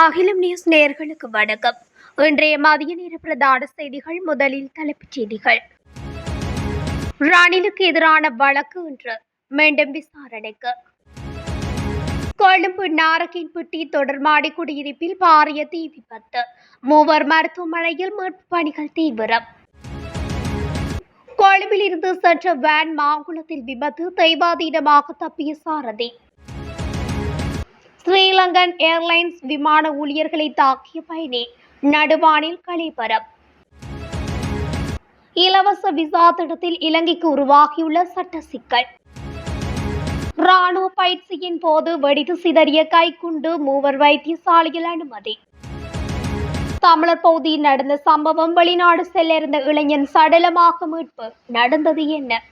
அகிலம் நியூஸ் நேயர்களுக்கு வணக்கம். இன்றைய மதிய நேர பிரதான செய்திகள் முதலில் தலைப்புச் செய்திகள். ரணிலுக்கு எதிரான வழக்கு இன்று மீண்டும் விசாரணைக்கு. கொழும்பு நாரக்கின்பட்டி தொடர்மாடி குடியிருப்பில் பாரிய தீ விபத்து. மூவர் மருத்துவமனையில் மீட்பு பணிகள் தீவிரம். கொழும்பில் இருந்து சென்ற வேன் மாங்குளத்தில் விபத்து தெய்வாதீனமாக தப்பிய சாரதி. ஸ்ரீலங்கன் ஏர்லைன்ஸ் விமான ஊழியர்களை தாக்கிய பயணி நடுவானில் கலைபரம் இலவச விசா திட்டத்தில் இலங்கைக்கு உருவாகியுள்ள சட்ட சிக்கல். ராணுவ பயிற்சியின் போது வெடித்து சிதறிய கைக்குண்டு மூவர் வைத்தியசாலையில் அனுமதி. தமிழர் பகுதியில் நடந்த சம்பவம் வெளிநாடு செல்ல இருந்த இளைஞன் சடலமாக மீட்பு. நடந்தது என்ன?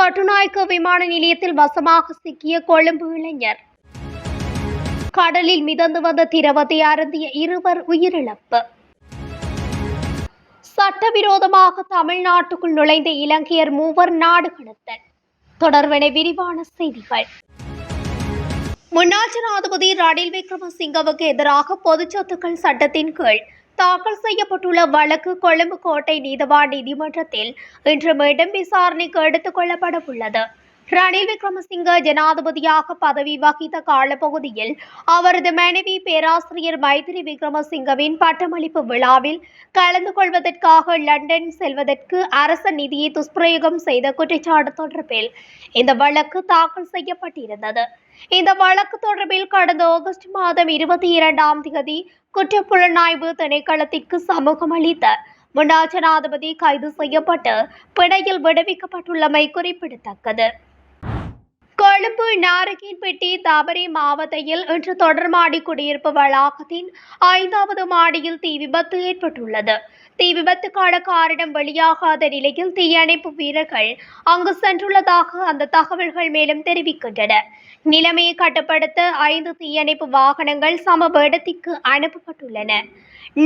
கட்டுநாயக்க விமான நிலையத்தில் வசமாக சிக்கிய கொழும்பு இளைஞர். கடலில் மிதந்து வந்த திரவத்தை அருந்திய இருவர் உயிரிழப்பு. சட்டவிரோதமாக தமிழ்நாட்டுக்குள் நுழைந்த இலங்கையர் மூவர் நாடு கடத்தல். தொடர்பென விரிவான செய்திகள். முன்னாள் ஜனாதிபதி ரணில் விக்ரமசிங்கவுக்கு எதிராக பொதுச்சொத்துக்கள் சட்டத்தின் கீழ் தாக்கல் செய்யப்பட்டுள்ள வழக்கு கொழும்பு கோட்டை நீதவான் நீதிமன்றத்தில் இன்று மீண்டும் விசாரணைக்கு எடுத்துக் கொள்ளப்பட உள்ளது ரணில் விக்ரமசிங்க ஜனாதிபதியாக பதவி வகித்த காலப்பகுதியில் அவரது மனைவி பேராசிரியர் மைத்திரி விக்ரமசிங்கவின் பட்டமளிப்பு விழாவில் கலந்து கொள்வதற்காக லண்டன் செல்வதற்கு அரச நிதியை துஷ்பிரயோகம் செய்த குற்றச்சாட்டு தொடர்பில் இந்த வழக்கு தாக்கல் செய்யப்பட்டிருந்தது. இந்த வழக்கு தொடர்பில் கடந்த ஆகஸ்ட் மாதம் இருபத்தி இரண்டாம் தேதி குற்றப்புலனாய்வு திணைக்களத்திற்கு சமூகம் அளித்த முன்னாள் ஜனாதிபதி கைது செய்யப்பட்டு பிணையில் விடுவிக்கப்பட்டுள்ளமை குறிப்பிடத்தக்கது. கொழும்பு நாரகின்பட்டி தாபரை மாவட்டத்தில் இன்று தொடர்மாடி குடியிருப்பு வளாகத்தின் ஐந்தாவது மாடியில் தீ விபத்து ஏற்பட்டுள்ளது. தீ விபத்துக்கான காரணம் வெளியாகாத நிலையில் தீயணைப்பு வீரர்கள் அங்கு சென்றுள்ளதாக அந்த தகவல்கள் மேலும் தெரிவிக்கின்றன. நிலைமையை கட்டுப்படுத்த ஐந்து தீயணைப்பு வாகனங்கள் சமப இடத்திற்கு அனுப்பப்பட்டுள்ளன.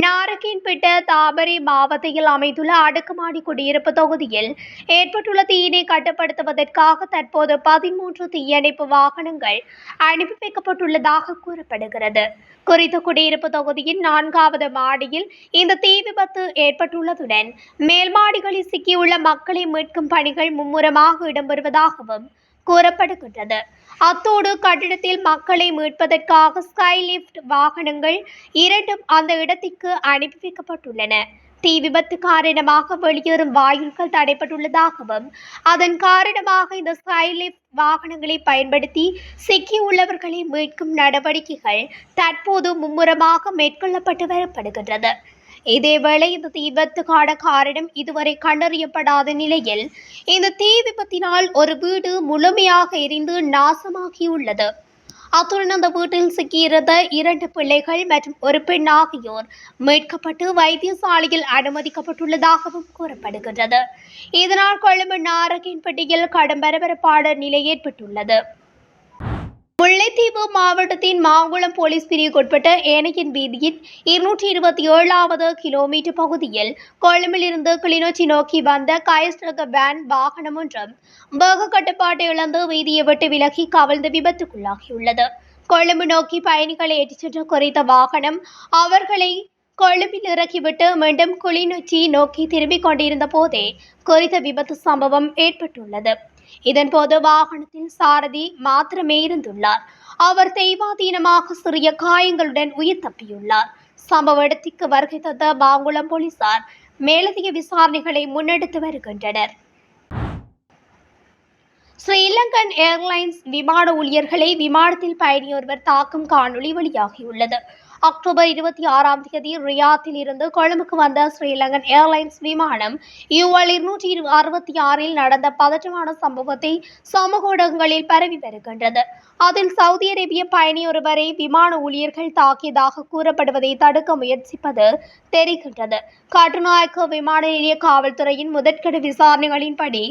நாரகின்பேட்ட தாபரி மாவட்டத்தில் அமைந்துள்ள அடுக்குமாடி குடியிருப்பு தொகுதியில் ஏற்பட்டுள்ள தீயினை கட்டுப்படுத்துவதற்காக தற்போது பதிமூன்று தீயணைப்பு வாகனங்கள் அனுப்பி வைக்கப்பட்டுள்ளதாக கூறப்படுகிறது. குறித்த குடியிருப்பு தொகுதியின் நான்காவது மாடியில் இந்த தீ விபத்து ஏற்பட்டுள்ளதுடன் மேல் மாடிகளில் சிக்கியுள்ள மக்களை மீட்கும் பணிகள் மும்முரமாக இடம்பெறுவதாகவும் கூறப்படுகின்றது. அத்தோடு கட்டிடத்தில் மக்களை மீட்பதற்காக ஸ்கை லிஃப்ட் வாகனங்கள் இரண்டும் அந்த இடத்திற்கு அனுப்பி வைக்கப்பட்டுள்ளன. தீ விபத்து காரணமாக வெளியேறும் வாயுக்கள் தடைப்பட்டுள்ளதாகவும் அதன் காரணமாக இந்த ஸ்கைலிப் வாகனங்களை பயன்படுத்தி சிக்கியுள்ளவர்களை மீட்கும் நடவடிக்கைகள் தற்போது மும்முரமாக மேற்கொள்ளப்பட்டு வரப்படுகின்றது. இதேவேளை இந்த தீ விபத்துக்கான காரணம் இதுவரை கண்டறியப்படாத நிலையில் இந்த தீ விபத்தினால் ஒரு வீடு முழுமையாக எரிந்து நாசமாகியுள்ளது. அத்துடன் அந்த வீட்டில் சிக்கியிருந்த இரண்டு பிள்ளைகள் மற்றும் ஒரு பெண் ஆகியோர் மீட்கப்பட்டு வைத்தியசாலையில் அனுமதிக்கப்பட்டுள்ளதாகவும் கூறப்படுகின்றது. இதனால் கொழும்பு நாரகின்பட்டியில் கடும் பரபரப்பான நிலை ஏற்பட்டுள்ளது. முல்லைத்தீவு மாவட்டத்தின் மாங்குளம் போலீஸ் பிரிவுக்குட்பட்ட ஏனையின் வீதியின் இருநூற்றி இருபத்தி ஏழாவது கிலோமீட்டர் பகுதியில் கொழும்பிலிருந்து கிளிநொச்சி நோக்கி வந்த கயஸ்ரக வேன் வாகனம் ஒன்றும் வேக கட்டுப்பாட்டை இழந்து வீதியை விட்டு விலகி கவிழ்ந்து விபத்துக்குள்ளாகியுள்ளது. கொழும்பு நோக்கி பயணிகளை ஏற்றிச் சென்ற குறைத்த வாகனம் அவர்களை கொழும்பில் இறக்கிவிட்டு மீண்டும் கிளிநொச்சி நோக்கி திரும்பிக் கொண்டிருந்த போதே குறித்த விபத்து சம்பவம் ஏற்பட்டுள்ளது. இதன்போது வாகனத்தில் சாரதி மாத்திரமே இருந்துள்ளார். அவர் தெய்வாதீனமாக சிறிய காயங்களுடன் உயிர் தப்பியுள்ளார். சம்பவ இடத்திற்கு வருகை தந்த மாங்குளம் போலீசார் மேலதிக விசாரணைகளை முன்னெடுத்து வருகின்றனர். ஸ்ரீலங்கன் ஏர்லைன்ஸ் விமான ஊழியர்களை விமானத்தில் பயணியொருவர் தாக்கும் காணொளி வெளியாகியுள்ளது. அக்டோபர் இருபத்தி ஆறாம் தேதி ரியாத்தில் இருந்து கொழும்புக்கு வந்த ஸ்ரீலங்கன் ஏர்லைன்ஸ் விமானம் யூஎல் இருநூற்றி இரு அறுபத்தி ஆறில் நடந்த பதற்றமான சம்பவத்தை சமூக ஊடகங்களில் பரவி வருகின்றது. அதில் சவுதி அரேபிய பயணி ஒருவரை விமான ஊழியர்கள் தாக்கியதாக கூறப்படுவதை தடுக்க முயற்சிப்பது தெரிகின்றது. கட்டுநாயக்க விமான நிலைய காவல்துறையின் முதற்கட்ட விசாரணைகளின்படி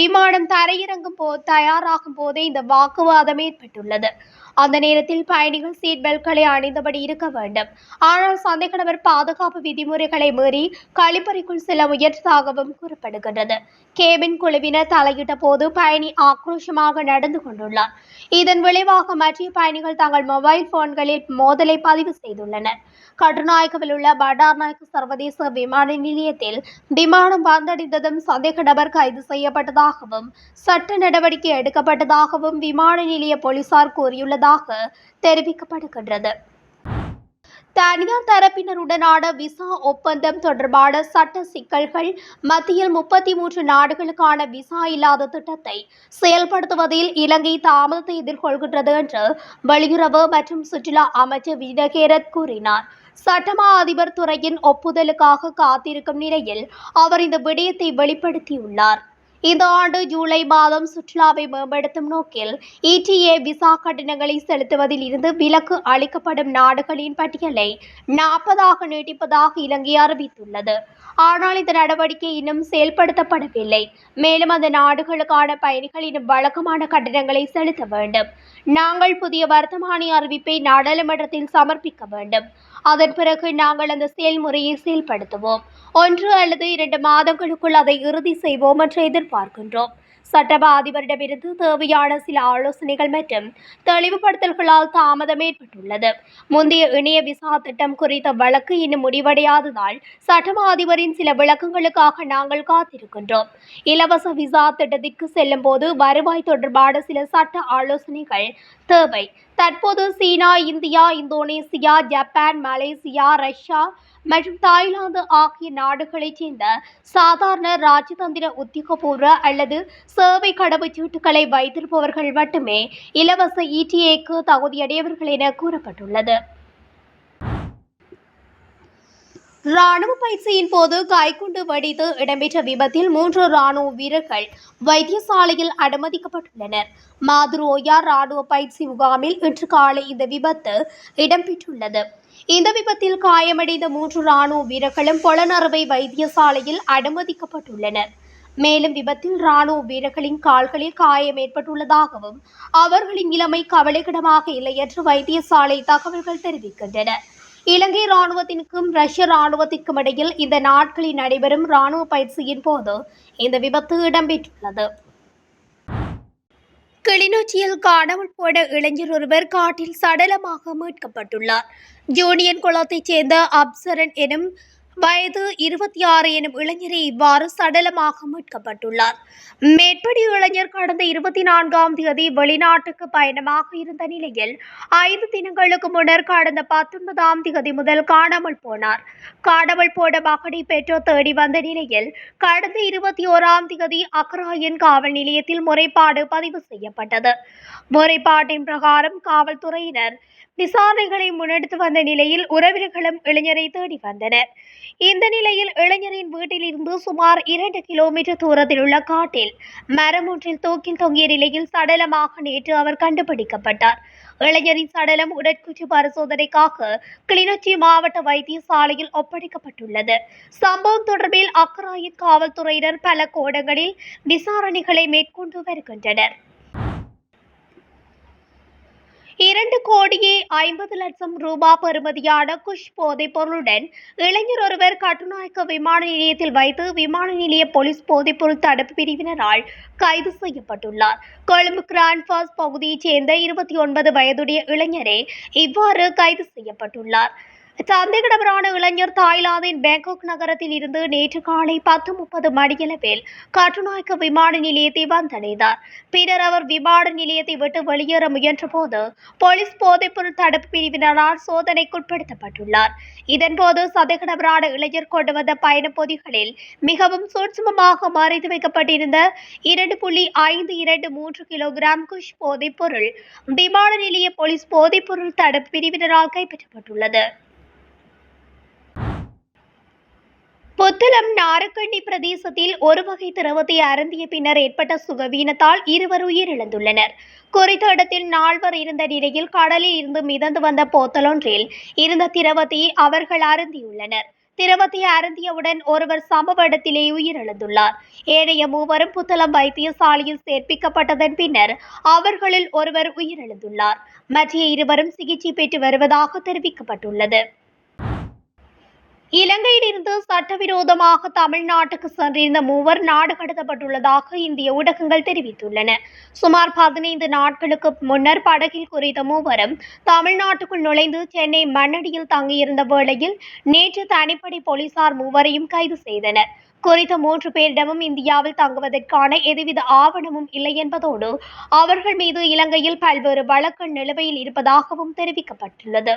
விமானம் தரையிறங்கும் போ தயாராகும் போதே இந்த வாக்குவாதம் ஏற்பட்டுள்ளது. அந்த நேரத்தில் பயணிகள் சீட் பெல்ட்களை அணிந்தபடி இருக்க வேண்டும். ஆனால் சந்தேக நபர் பாதுகாப்பு விதிமுறைகளை மீறி கழிப்பறைக்குள் செல்ல முயன்றதாகவும் கூறப்படுகின்றது. கேபின் குழுவினர் தலையிட்ட போது பயணி ஆக்ரோஷமாக நடந்து கொண்டுள்ளார். இதன் விளைவாக மற்ற பயணிகள் தங்கள் மொபைல் போன்களில் மோதலை பதிவு செய்துள்ளனர். கட்டுநாயக்கவில் உள்ள பண்டார்நாயக்க சர்வதேச விமான நிலையத்தில் விமானம் வந்தடைந்ததும் சந்தேக நபர் கைது செய்யப்பட்டதாகவும் சட்ட நடவடிக்கை எடுக்கப்பட்டதாகவும் விமான நிலைய போலீசார் கூறியுள்ளது உள்ளதாக தெரிவிக்கப்படுகின்றது. தனியார் தரப்பினருடனான விசா ஒப்பந்தம் தொடர்பான சட்ட சிக்கல்கள் மத்தியில் முப்பத்தி மூன்று நாடுகளுக்கான விசா இல்லாத திட்டத்தை செயல்படுத்துவதில் இலங்கை தாமதத்தை எதிர்கொள்கின்றது என்று வெளியுறவு மற்றும் சுற்றுலா அமைச்சர் விஜயகேரத் கூறினார். சட்டமா அதிபர் துறையின் ஒப்புதலுக்காக காத்திருக்கும் நிலையில் அவர் இந்த விடயத்தை வெளிப்படுத்தியுள்ளார். இந்த ஆண்டு ஜூலை மாதம் சுற்றுலாவை மேம்படுத்தும் நோக்கில் இடிஏ விசா கட்டணங்களை செலுத்துவதில் இருந்து விலக்கு அளிக்கப்படும் நாடுகளின் பட்டியலை நாற்பதாக நீட்டிப்பதாக இலங்கை அறிவித்துள்ளது. ஆனால் இந்த நடவடிக்கை இன்னும் செயல்படுத்தப்படவில்லை. மேலும் அந்த நாடுகளுக்கான பயணிகளின் வழக்கமான கட்டணங்களை செலுத்த வேண்டும். நாங்கள் புதிய வர்த்தமானி அறிவிப்பை நாடாளுமன்றத்தில் சமர்ப்பிக்க வேண்டும். அதன் பிறகு நாங்கள் அந்த செயல்முறையை செயல்படுத்துவோம். ஒன்று அல்லது இரண்டு மாதங்களுக்குள் அதை இறுதி செய்வோம் என்று எதிர்பார்க்கின்றோம். சட்டபா அதிபரிடமிருந்து தேவையான சில ஆலோசனைகள் மற்றும் தெளிவுபடுத்தல்களால் தாமதம் ஏற்பட்டுள்ளது. முந்தைய இணைய விசா திட்டம் குறித்த வழக்கு இன்னும் முடிவடையாததால் சட்டமா அதிபரின் சில விளக்கங்களுக்காக நாங்கள் காத்திருக்கின்றோம். இலவச விசா திட்டத்திற்கு செல்லும் போது வருவாய் தொடர்பான சில சட்ட ஆலோசனைகள் தேவை. தற்போது China India Indonesia Japan Malaysia Russia மற்றும் தாய்லாந்து ஆகிய நாடுகளைச் சேர்ந்த சாதாரண ராஜதந்திர உத்தியோகபூர்வ அல்லது சேவை கடவுச்சீட்டுகளை வைத்திருப்பவர்கள் மட்டுமே இலவச இடிஏக்கு தகுதியடையவர்கள் என கூறப்பட்டுள்ளது. ராணுவ பயிற்சியின் போது கைக்குண்டு வெடித்து இடம்பெற்ற விபத்தில் மூன்று ராணுவ வீரர்கள் வைத்தியசாலையில் அனுமதிக்கப்பட்டுள்ளனர். மாதுரோயா ராணுவ பயிற்சி முகாமில் இன்று காலை இந்த விபத்து இடம்பெற்றுள்ளது. இந்த விபத்தில் காயமடைந்த மூன்று ராணுவ வீரர்களும் பொலனறுவை வைத்தியசாலையில் அனுமதிக்கப்பட்டுள்ளனர். மேலும் விபத்தில் ராணுவ வீரர்களின் கால்களில் காயம் ஏற்பட்டுள்ளதாகவும் அவர்களின் நிலைமை கவலைக்கிடமாக இல்லை என்று வைத்தியசாலை தகவல்கள் தெரிவிக்கின்றன. இலங்கை ராணுவத்திற்கும் ரஷ்ய ராணுவத்திற்கும் இடையில் இந்த நாட்களில் நடைபெறும் ராணுவ பயிற்சியின் போது இந்த விபத்து இடம்பெற்றுள்ளது. கிளிநொச்சியில் காணாமல் போன இளைஞர் ஒருவர் காட்டில் சடலமாக மீட்கப்பட்டுள்ளார். ஜூனியன் குளத்தைச் சேர்ந்த அப்சரன் எனும் வயது இருபத்தி ஆறு எனும் இளைஞரை இவ்வாறு சடலமாக மீட்கப்பட்டுள்ளார். மேற்படி இளைஞர் கடந்த இருபத்தி நான்காம் தேதி வெளிநாட்டுக்கு பயணமாக இருந்த நிலையில் ஐந்து தினங்களுக்கு முன்னர் கடந்த பத்தொன்பதாம் தேதி முதல் காணாமல் போனார். காணாமல் போன மகனை பெற்றோர் தேடி வந்த நிலையில் கடந்த இருபத்தி ஓராம் தேதி அக்ராயன் காவல் நிலையத்தில் முறைப்பாடு பதிவு செய்யப்பட்டது. முறைப்பாட்டின் பிரகாரம் காவல்துறையினர் விசாரணைகளை முன்னெடுத்து வந்த நிலையில் உறவினர்களும் இளைஞரை தேடி வந்தனர். இந்த நிலையில் இளைஞரின் வீட்டிலிருந்து சுமார் இரண்டு கிலோமீட்டர் தூரத்தில் உள்ள காட்டில் மரம் ஒன்றில் தூக்கில் தொங்கிய நிலையில் சடலமாக நேற்று அவர் கண்டுபிடிக்கப்பட்டார். இளைஞரின் சடலம் உடற்குற்று பரிசோதனைக்காக கிளிநொச்சி மாவட்ட வைத்தியசாலையில் ஒப்படைக்கப்பட்டுள்ளது. சம்பவம் தொடர்பில் அக்கராயின் காவல்துறையினர் பல கோடங்களில் விசாரணைகளை மேற்கொண்டு வருகின்றனர். இரண்டு கோடியே ஐம்பது லட்சம் ரூபாய் பெறுமதியான குஷ் போதைப் பொருளுடன் இளைஞர் ஒருவர் கட்டுநாயக்க விமான நிலையத்தில் வைத்து விமான நிலைய போலீஸ் போதைப்பொருள் தடுப்பு பிரிவினரால் கைது செய்யப்பட்டுள்ளார். கொழும்பு கிராண்ட்பாஸ் பகுதியைச் சேர்ந்த இருபத்தி ஒன்பது வயதுடைய இளைஞரே இவ்வாறு கைது செய்யப்பட்டுள்ளார். சந்தேக இளைஞர் தாய்லாந்தின் பேங்காக் நகரத்தில் இருந்து நேற்று காலை பத்து முப்பது மணியளவில் கட்டுநாயக்க விமான நிலையத்தை வந்தடைந்தார். பின்னர் அவர் விமான நிலையத்தை விட்டு வெளியேற முயன்றபோது போலீஸ் போதைப்பொருள் தடுப்பு பிரிவினரால் சோதனைக்குட்படுத்தப்பட்டுள்ளார். இதன்போது சந்தேக இளைஞர் கொண்டு வந்த பயணப்பொதிகளில் மிகவும் சூட்சமமாக மறைத்து வைக்கப்பட்டிருந்த இரண்டு புள்ளி ஐந்து இரண்டு மூன்று கிலோகிராம் குஷ் போதைப்பொருள் விமான நிலைய போலீஸ் போதைப்பொருள் தடுப்பு பிரிவினரால் கைப்பற்றப்பட்டுள்ளது. புத்தளம் நாரக்கண்ணி பிரதேசத்தில் ஒரு வகை திரவத்தை அருந்திய பின்னர் ஏற்பட்ட சுகவீனத்தால் இருவர் உயிரிழந்துள்ளனர். குறித்த இடத்தில் நால்வர் இருந்த நிலையில் கடலில் இருந்து மிதந்து வந்த போத்தலொன்றில் இருந்த திரவத்தை அவர்கள் அருந்தியுள்ளனர். திரவத்தை அருந்தியவுடன் ஒருவர் சம்பவ இடத்திலே உயிரிழந்துள்ளார். ஏனைய மூவரும் புத்தளம் வைத்தியசாலையில் சேர்ப்பிக்கப்பட்டதன் பின்னர் அவர்களில் ஒருவர் உயிரிழந்துள்ளார். மற்ற இருவரும் சிகிச்சை பெற்று வருவதாக தெரிவிக்கப்பட்டுள்ளது. இலங்கையிலிருந்து சட்டவிரோதமாக தமிழ்நாட்டுக்கு சென்றிருந்த மூவர் நாடு கடத்தப்பட்டுள்ளதாக இந்திய ஊடகங்கள் தெரிவித்துள்ளன. சுமார் பதினைந்து நாட்களுக்கு முன்னர் படகில் குறித்த மூவரும் தமிழ்நாட்டுக்குள் நுழைந்து சென்னை மண்ணடியில் தங்கியிருந்த வேளையில் நேற்று தனிப்படை போலீசார் மூவரையும் கைது செய்தனர். குறித்த மூன்று பேரிடமும் இந்தியாவில் தங்குவதற்கான எதுவித ஆவணமும் இல்லை என்பதோடு அவர்கள் மீது இலங்கையில் பல்வேறு வழக்கு நிலுவையில் இருப்பதாகவும் தெரிவிக்கப்பட்டுள்ளது.